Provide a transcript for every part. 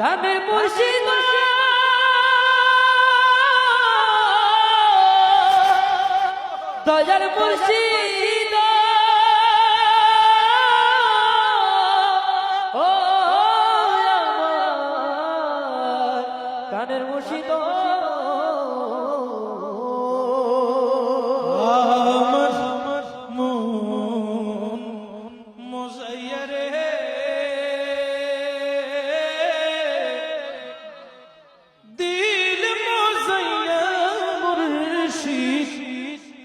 রামের মুর্শিদ দয়াল মুর্শিদ।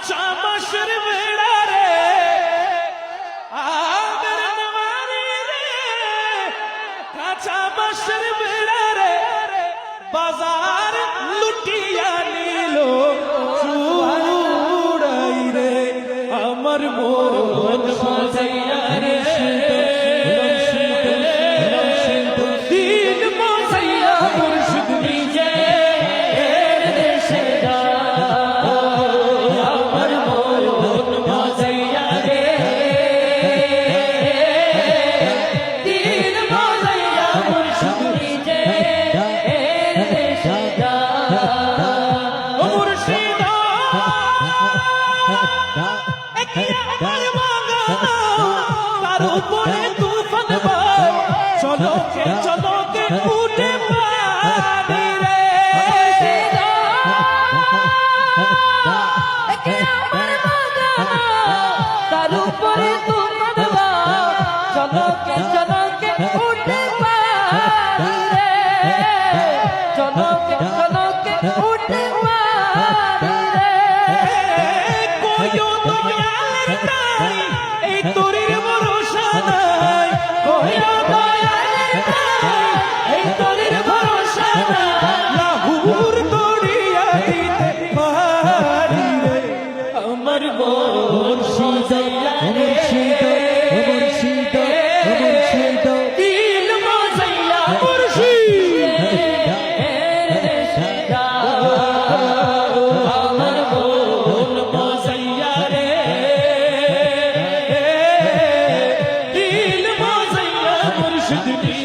কাঁচা বাঁশের বেড়া আমার উপরে তুফান ভাই চলো কে চলো কে উঠে পারি রে। তার উপরে তুফান ভাই চলো কে চলো কে উঠে পারি রে। চলো কে সিদ্দিকী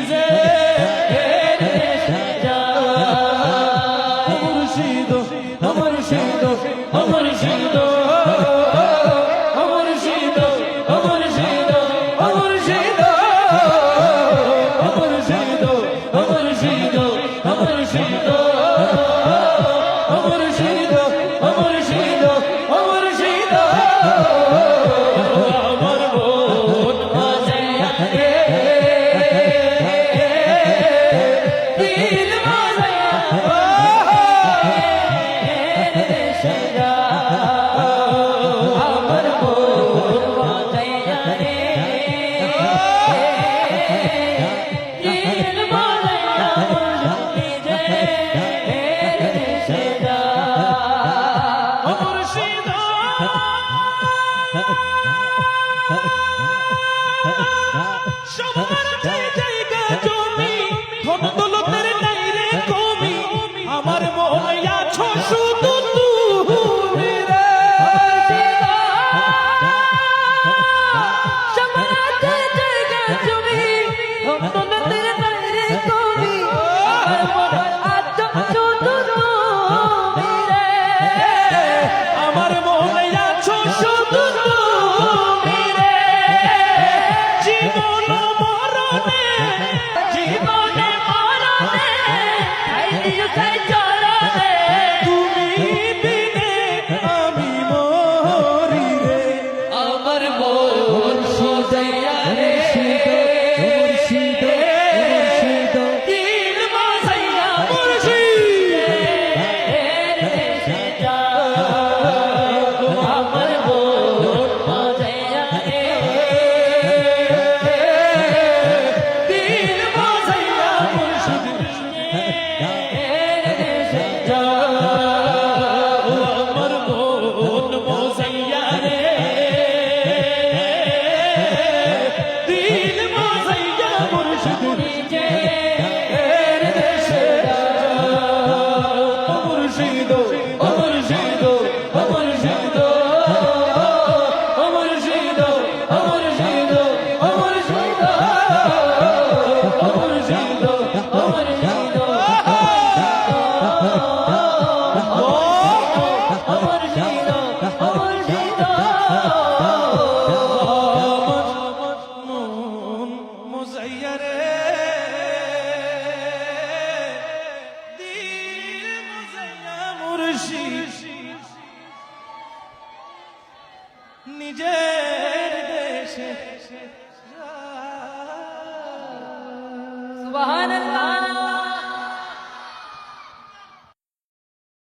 নিজের দেশে। সুবহানাল্লাহ।